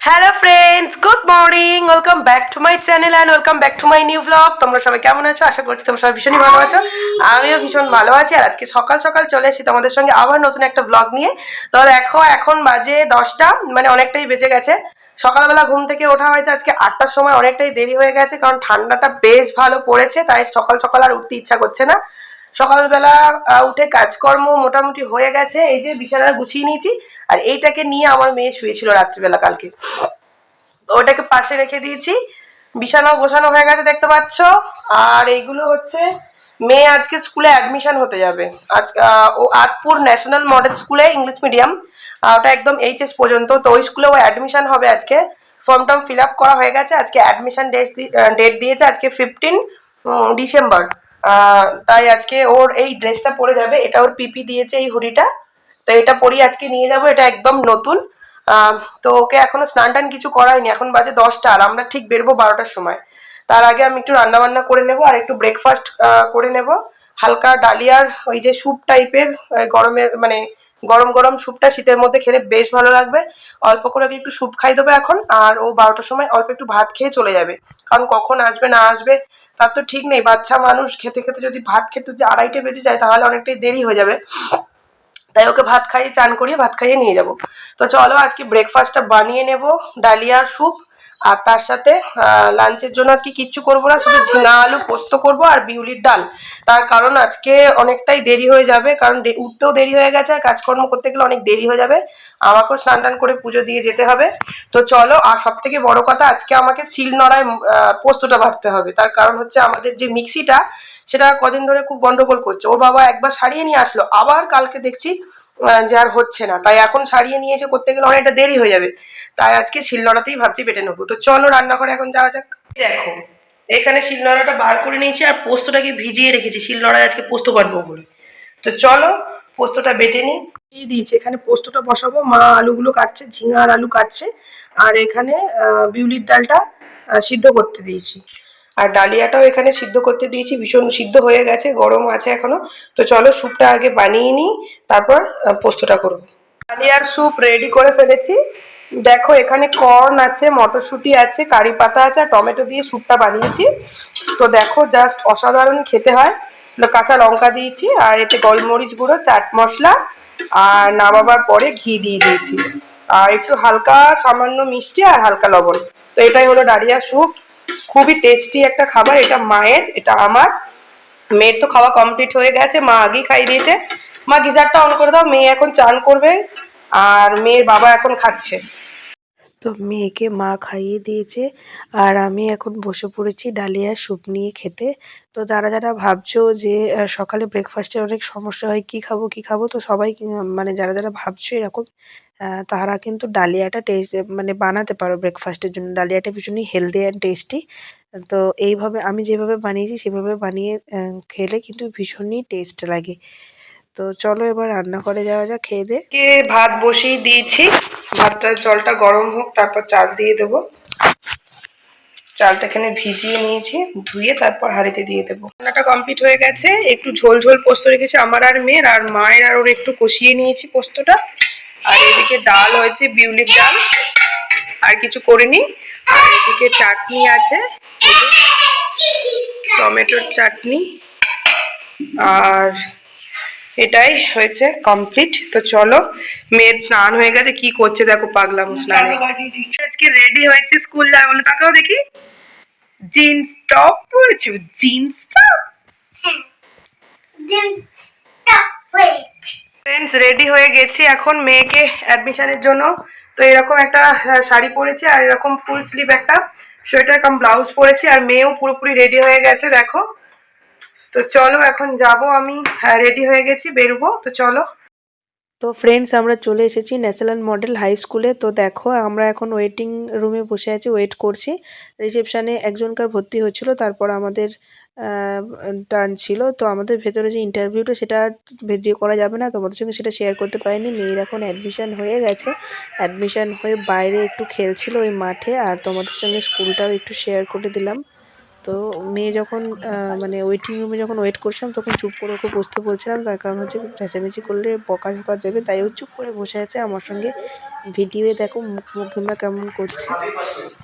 Hello friends good morning welcome back to my channel and welcome back to my new blog তোমরা সবাই কেমন আছো? আশা করছি তোমরা সবাই ভীষণই ভালো আছো। আমিও ভীষণ ভালো আছি আর আজকে সকাল সকাল চলে এসেছি তোমাদের সঙ্গে আবার নতুন একটা ব্লগ নিয়ে। তো দেখো এখন বাজে দশটা মানে অনেকটাই বেজে গেছে। সকালবেলা ঘুম থেকে ওঠা হয়েছে আজকে আটটার সময় অনেকটাই দেরি হয়ে গেছে কারণ ঠান্ডাটা বেশ ভালো পড়েছে তাই সকাল সকাল আর উঠতে ইচ্ছা করছে না। সকালবেলা উঠে কাজকর্ম মোটামুটি হয়ে গেছে। এই যে বিছানা গুছিয়ে নিয়েছি আর এইটাকে নিয়ে আমার মেয়ে শুয়েছিল রাত্রিবেলা কালকে। ওটাকে পাশে রেখে দিয়েছি। বিছানাও গোছানো হয়ে গেছে দেখতে পাচ্ছ। আর এইগুলো হচ্ছে, মেয়ে আজকে স্কুলে অ্যাডমিশন হতে যাবে। আজ ও আটপুর ন্যাশনাল মডেল স্কুলে ইংলিশ মিডিয়াম ওটা একদম এইচএস পর্যন্ত। তো ওই স্কুলে ও অ্যাডমিশন হবে আজকে। ফর্ম টর্ম ফিল আপ করা হয়ে গেছে। আজকে অ্যাডমিশন ডেট ডেট দিয়েছে আজকে ফিফটিন ডিসেম্বর তাই আজকে ওর এই ড্রেসটা পরে যাবে। এটা ওর পিপি দিয়েছে এই হুডিটা। তো এটা পরিয়ে আজকে নিয়ে যাব। এটা একদম নতুন। তো ওকে এখনও স্নান টান কিছু করায়নি। এখন বাজে দশটা আর আমরা ঠিক বেরবো বারোটার সময়। তার আগে আমি একটু রান্না বান্না করে নেব আর একটু ব্রেকফাস্ট করে নেব। হালকা ডালিয়ার ওই যে স্যুপ টাইপের গরমের মানে গরম গরম স্যুপটা শীতের মধ্যে খেলে বেশ ভালো লাগবে। অল্প করে ওকে একটু স্যুপ খাই দেবে এখন, আর ও বারোটার সময় অল্প একটু ভাত খেয়ে চলে যাবে। কারণ কখন আসবে না আসবে, তার তো ঠিক নেই। বাচ্চা মানুষ খেতে খেতে যদি ভাত খেতে যদি আড়াইটে বেজে যায়, তাহলে অনেকটাই দেরি হয়ে যাবে। তাই ওকে ভাত খাইয়ে চান করিয়ে ভাত খাইয়ে নিয়ে যাব। তো চলো আজকে ব্রেকফাস্টটা বানিয়ে নেব, ডালিয়ার স্যুপ আর তার সাথে লাঞ্চের জন্য আজকে কিচ্ছু করব না, শুধু ঝিঙা আলু পোস্ত করব আর বিউলির ডাল। তার কারণ আজকে অনেকটাই দেরি হয়ে যাবে, কারণ উঠতেও দেরি হয়ে গেছে, আর কাজকর্ম করতে গেলে অনেক দেরি হয়ে যাবে। আমাকেও স্নান টান করে পুজো দিয়ে যেতে হবে। তো চলো, আর সব থেকে বড় কথা, আজকে আমাকে শিল নড়ায় পোস্তটা ভাবতে হবে। তার কারণ হচ্ছে আমাদের যে মিক্সিটা, সেটা কদিন ধরে খুব গন্ডগোল করছে। ওর বাবা একবার সারিয়ে নিয়ে আসলো। আবার কালকে দেখছি যে আর হচ্ছে না। তাই এখন সারিয়ে নিয়ে এসে করতে গেলে অনেকটা দেরি হয়ে যাবে। তাই আজকে শিলনোড়াতেই ভাবছি বেটে নেব। তো চলো রান্নাঘরে এখন যাওয়া যাক। দেখো, এখানে শিলনোড়াটা বার করে নিয়েছি আর পোস্তটাকে ভিজিয়ে রেখেছি। শিলনোড়ায় আজকে পোস্ত বাটবো বলে। তো চলো, পোস্তটা বেটে নিই। দিয়ে দিয়েছি, এখানে পোস্তটা বসাবো। মা আলুগুলো কাটছে, ঝিঙা আর আলু কাটছে। আর এখানে বিউলির ডালটা সিদ্ধ করতে দিয়েছি। আর ডালিয়াটাও এখানে সিদ্ধ করতে দিয়েছি, ভীষণ সিদ্ধ হয়ে গেছে, গরম আছে এখনও। তো চলো স্যুপটা আগে বানিয়ে নিই, তারপর পোস্তটা করব। ডালিয়ার স্যুপ রেডি করে ফেলেছি। দেখো, এখানে কর্ন আছে, মটরশুঁটি আছে, কারি পাতা আছে, আর টমেটো দিয়ে স্যুপটা বানিয়েছি। তো দেখো জাস্ট অসাধারণ খেতে হয়। কাঁচা লঙ্কা দিয়েছি, আর এতে গোলমরিচ গুঁড়ো, চাট মশলা, আর নামাবার পরে ঘি দিয়ে দিয়েছি। আর একটু হালকা সামান্য মিষ্টি আর হালকা লবণ। তো এটাই হলো ডালিয়া স্যুপ। খুবই টেস্টি একটা খাবার, এটা মায়ের, এটা আমার। মেয়ের তো খাওয়া কমপ্লিট হয়ে গেছে, মা আগেই খাই দিয়েছে। মা গিজারটা অন করে দাও, মেয়ে এখন চান করবে, আর মেয়ের বাবা এখন খাচ্ছে। তো মেয়েকে মা খাইয়ে দিয়েছে। আর আমি এখন বসে পড়েছি ডালিয়ার স্যুপ নিয়ে খেতে। তো যারা যারা ভাবছ যে সকালে ব্রেকফাস্টে অনেক সমস্যা হয়, কি খাব কি খাব, তো সবাই মানে যারা যারা ভাবছ এরকম তারা কিন্তু ডালিয়াটা টেস্ট মানে বানাতে পারো ব্রেকফাস্টের জন্য। ডালিয়াটা ভীষণই হেলদি অ্যান্ড টেস্টি তো এইভাবে আমি যেভাবে বানিয়েছি, সেভাবে বানিয়ে খেলে কিন্তু ভীষণই টেস্ট লাগে। তো চলো এবার রান্না করে যাওয়া যাক, খেয়ে দে। কে ভাত বসিয়ে দিয়েছি ভাতটার জলটা গরম হোক, তারপর চাল দিয়ে দেবো। চালটা এখানে ভিজিয়ে নিয়েছি, ধুয়ে তারপর হাঁড়িতে দিয়ে দেবো। রান্নাটা কমপ্লিট হয়ে গেছে, একটু ঝোল ঝোল পোস্ত রেখেছি, আমার আর মেয়ের, আর মায়ের আর ওর একটু কষিয়ে নিয়েছি পোস্তটা। আর এদিকে ডাল হয়েছে, বিউলির ডাল। আর কিছু করিনি, আর এদিকে চাটনি আছে টমেটোর চাটনি। আর এটাই হয়েছে কমপ্লিট তো চলো মেয়ের স্নান হয়ে গেছে কি করছে দেখো পাগলাম স্নানে আজকে রেডি হয়েছে স্কুল যাবে বলে তাকেও দেখি। জিন্স টপ পরেছে জিন্স টপ ফ্রেন্ডস রেডি হয়ে গেছি এখন মেয়েকে অ্যাডমিশনের জন্য। তো এরকম একটা শাড়ি পরেছি আর এরকম ফুল স্লিভ একটা। সোয়েটার কাম ব্লাউজ পরেছি আর মেয়েও পুরোপুরি রেডি হয়ে গেছে দেখো। তো চলো, এখন যাব আমি। রেডি হয়ে গেছি, বেরবো। তো চলো। তো ফ্রেন্ডস আমরা চলে এসেছি ন্যাশনাল মডেল হাই স্কুলে তো দেখো, আমরা এখন ওয়েটিং রুমে বসে আছি ওয়েট করছি। রিসেপশানে একজনকার ভর্তি হচ্ছিল, তারপর আমাদের টার্ন ছিল। তো আমাদের ভেতরে যে ইন্টারভিউটা সেটা ভিডিও করা যাবে না। তোমাদের সঙ্গে সেটা শেয়ার করতে পারিনি। মেয়ের এখন অ্যাডমিশন হয়ে গেছে। অ্যাডমিশন হয়ে বাইরে একটু খেলছিল ওই মাঠে, আর তোমাদের সঙ্গে স্কুলটাও একটু শেয়ার করে দিলাম। তো মেয়ে যখন মানে ওয়েটিং রুমে যখন ওয়েট করছিলাম তখন চুপ করে ওকে বসতে বলছিলাম তার কারণ হচ্ছে চেঁচামেচি করলে বকা ঝকা দেবে তাই ও চুপ করে বসে আছে আমার সঙ্গে ভিডিওয়ে দেখো মুখ মুখ কিংবা কেমন করছে।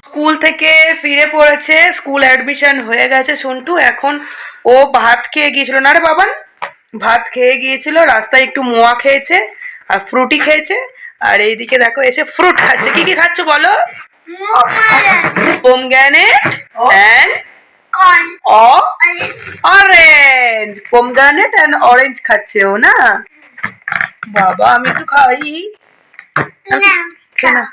স্কুল থেকে ফিরে পড়েছে স্কুল অ্যাডমিশন হয়ে গেছে সন্টু এখন ও ভাত খেয়ে গিয়েছিল না রে বাবান? ভাত খেয়ে গিয়েছিল রাস্তায় একটু মোয়া খেয়েছে আর ফ্রুটি খেয়েছে আর এইদিকে দেখো এসে ফ্রুট খাচ্ছে। কি কি খাচ্ছ বলো? Pomegranate and Corn. Uh orange pomegranate and orange খাচ্ছে ও না? বাবা আমি একটু খাই। না.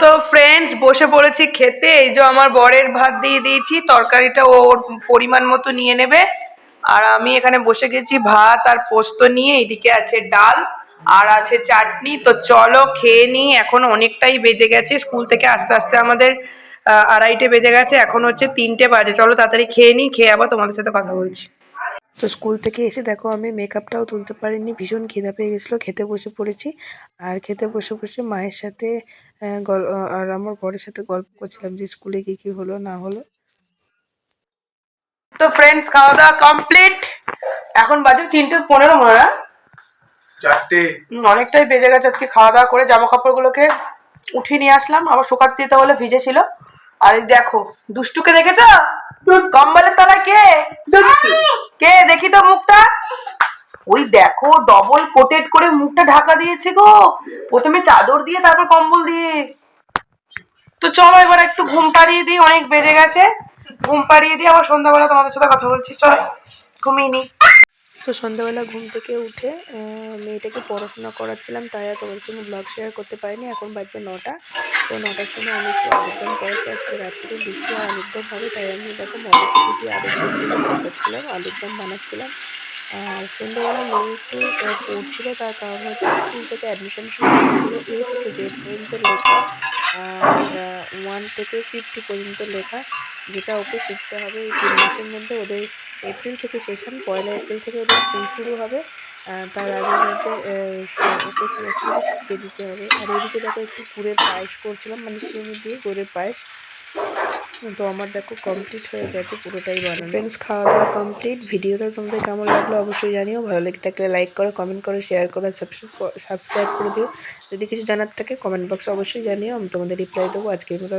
তো ফ্রেন্ডস বসে পড়েছি খেতে। এই যে আমার বরের ভাত দিয়ে দিয়েছি তরকারিটা ও ওর পরিমাণ মতো নিয়ে নেবে। আর আমি এখানে বসে গেছি ভাত আর পোস্ত নিয়ে। এদিকে আছে ডাল আর আছে চাটনি। তো চলো খেয়ে নিই। এখন অনেকটাই বেজে গেছে। স্কুল থেকে আস্তে আস্তে আমাদের আড়াইটে বেজে গেছে এখন হচ্ছে তিনটে বাজে। চলো তাড়াতাড়ি খেয়ে নিই খেয়ে আবার তোমাদের সাথে কথা বলছি। তো স্কুল থেকে এসে দেখো আমি মেকআপটাও তুলতে পারিনি ভীষণ খিদা পেয়ে গেছিল খেতে বসে পড়েছি। আর খেতে বসে বসে মায়ের সাথে গল- আর আমার বরের সাথে গল্প করছিলাম যে স্কুলে কি কি হলো না হলো। তো ফ্রেন্ডস খাওয়া দাওয়া কমপ্লিট এখন বাজে তিনটে পনেরো মনে হয় না? অনেকটাই বেজে গেছে আজকে খাওয়া দাওয়া করে জামা কাপড়গুলোকে উঠিয়ে নিয়ে আসলাম। আবার শুকাতে দিতে হলে ভিজে ছিল আর দেখো দুষ্টুকে দেখেছ? কম্বলের তলায় কে? কে? দেখি তো মুখটা। ওই দেখো ডবল কোটেড করে মুখটা ঢাকা দিয়েছে গো। প্রথমে চাদর দিয়ে তারপর কম্বল দিয়ে। তো চলো এবার একটু ঘুম পাড়িয়ে দিই অনেক বেড়ে গেছে। ঘুম পাড়িয়ে দিয়ে আবার সন্ধ্যাবেলা তোমাদের সাথে কথা বলছি। চলো ঘুমিয়ে নিই তো সন্ধ্যাবেলা ঘুম থেকে উঠে মেয়েটাকে পড়াশোনা করাচ্ছিলাম, তাই আর তোমার সঙ্গে ব্লগ শেয়ার করতে পারিনি। এখন বাজে নটা, তো নটার সময় আমি একটু আলুরদম করেছি, আজকে রাত্রে আর আলুরদম হবে, তাই আমি দেখো মটরশুঁটি দিয়ে আলুরদম আলুরদম বানাচ্ছিলাম। আর সন্ধ্যাবেলা মেয়ে একটু পড়ছিল, তার কারণ হচ্ছে স্কুল থেকে অ্যাডমিশন শুরু এ থেকে জেড পর্যন্ত লেখা, আর ওয়ান থেকে ফিফটি পর্যন্ত লেখা। যেটা ওকে শিখতে হবে এই তিন মাসের মধ্যে ওদের এপ্রিল থেকে সেশন পয়লা এপ্রিল থেকে ওদের স্কুল শুরু হবে তার আগের মধ্যে ওকে সমস্ত কিছু শিখিয়ে দিতে হবে। আর এদিকে দেখো একটু গুড়ের পায়েস করছিলাম মানে চিনি দিয়ে গুড়ের পায়েস তো আমার দেখো কমপ্লিট হয়ে গেছে, পুরোটাই বানানো। ফ্রেন্ডস খাওয়া দাওয়া কমপ্লিট ভিডিওটা তোমাদের কেমন লাগল অবশ্যই জানিও। ভালো লেগে থাকলে লাইক করো কমেন্ট করো শেয়ার করো সাবস্ক্রাইব করে দিও। যদি কিছু জানার থাকে কমেন্ট বক্সে অবশ্যই জানিও, আমি তোমাদের রিপ্লাই দেবো। আজকের মতো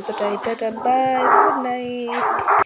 টাটা বাই গুড নাইট